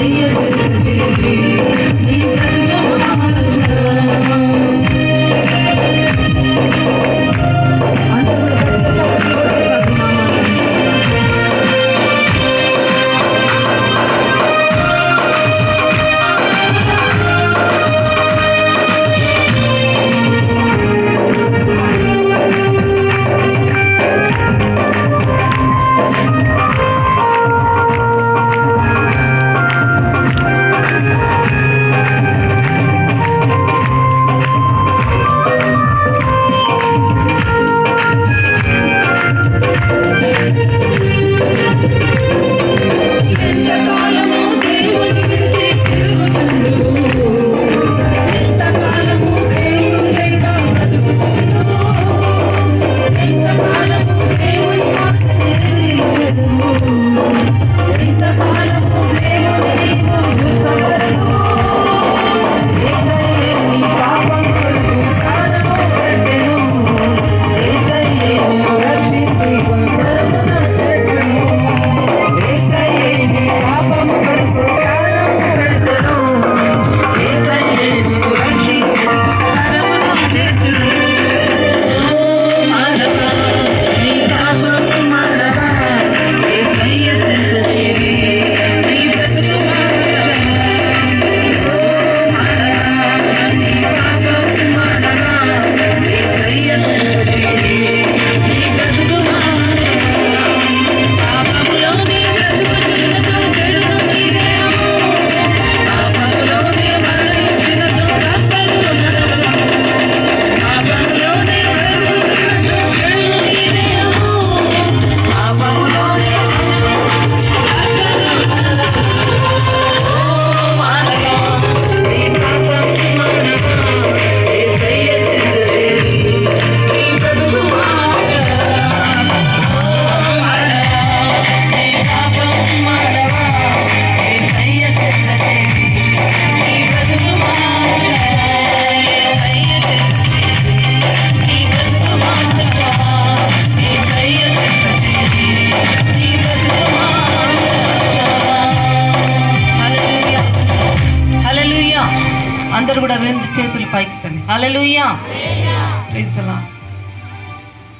Maria. అందరు కూడా రెండు చేతులు పైకి తండి అలలుయ్యా